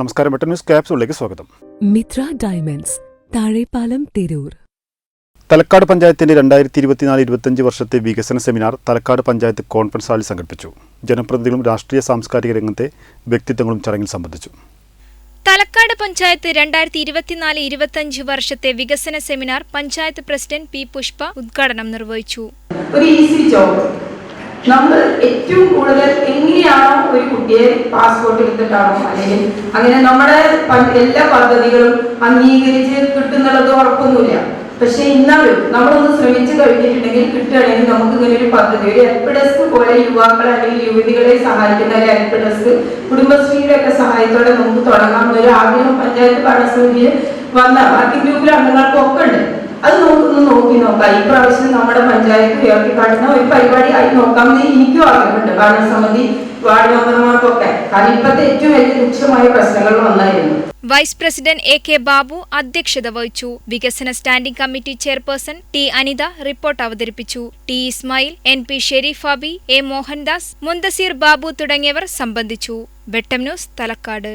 നമസ്കാരം ന്യൂസ് ക്യാപ്സൂളിലേക്ക് സ്വാഗതം. മിത്ര ഡയമണ്ട്സ് താഴെപ്പാലം തിരൂർ. തലക്കാട് പഞ്ചായത്തിന്റെ രണ്ടായിരത്തി ഇരുപത്തിനാല് ഇരുപത്തഞ്ച് വർഷത്തെ വികസന സെമിനാർ തലക്കാട് പഞ്ചായത്ത് കോൺഫറൻസ് ഹാളിൽ സംഘടിപ്പിച്ചു. ജനപ്രതിനിധികളും രാഷ്ട്രീയ സാംസ്കാരിക രംഗത്തെ വ്യക്തിത്വങ്ങളും ചടങ്ങിൽ സംബന്ധിച്ചു. തലക്കാട് പഞ്ചായത്ത് രണ്ടായിരത്തി ഇരുപത്തിനാല് ഇരുപത്തഞ്ച് വർഷത്തെ വികസന seminar panchayat president P Pushpa ഉദ്ഘാടനം നിർവഹിച്ചു. ഒരു ഈസി ജോബ് നമ്മൾ ഏറ്റവും കൂടുതൽ എങ്ങനെയാണോ ഒരു കുട്ടിയെ പാസ്പോർട്ട് എടുത്തിട്ടാണോ? അല്ലെങ്കിൽ അങ്ങനെ നമ്മുടെ എല്ലാ പദ്ധതികളും അംഗീകരിച്ച് കിട്ടുന്നുള്ളത് ഉറപ്പൊന്നുമില്ല. പക്ഷെ ഇന്നാലും നമ്മളൊന്ന് ശ്രമിച്ചു കഴിഞ്ഞിട്ടുണ്ടെങ്കിൽ കിട്ടുകയാണെങ്കിൽ നമുക്ക് ഇങ്ങനെ ഒരു പദ്ധതി ഒരു ഹെൽപ്പ് ഡെസ്ക് പോലെ യുവാക്കളെ അല്ലെങ്കിൽ യുവതികളെ സഹായിക്കുന്ന ഒരു ഹെൽപ്പ് ഡെസ്ക് കുടുംബശ്രീയുടെ ഒക്കെ സഹായത്തോടെ നമുക്ക് തുടങ്ങാം ഒരു ആഗ്രഹം പഞ്ചായത്ത് ഭരണസമിതിയിൽ വന്ന വർക്കിംഗ് ഗ്രൂപ്പിലെ അംഗങ്ങൾക്കൊക്കെ ഉണ്ട്. അത് നമുക്കൊന്ന് നോക്കി നോക്കാം. ഈ പ്രാവശ്യം നമ്മുടെ പഞ്ചായത്ത് ഉയർത്തിക്കാട്ടുന്ന ഒരു പരിപാടി ആയി നോക്കാമെന്ന് എനിക്കും ആഗ്രഹമുണ്ട്. ഭരണസമിതി വാർഡ് മെമ്പർമാർക്കൊക്കെ കാരണം ഇപ്പോഴത്തെ ഏറ്റവും വലിയ രൂക്ഷമായ പ്രശ്നങ്ങൾ വന്നായിരുന്നു. Vice president A K Babu അധ്യക്ഷത വഹിച്ചു. വികസന standing committee chairperson T Anitha report അവതരിപ്പിച്ചു. T Ismail N P Sharif Abi A Mohandas Muntaseer Babu തുടങ്ങിയവർ സംബന്ധിച്ചു. വെട്ടം ന്യൂസ് തലക്കാട്.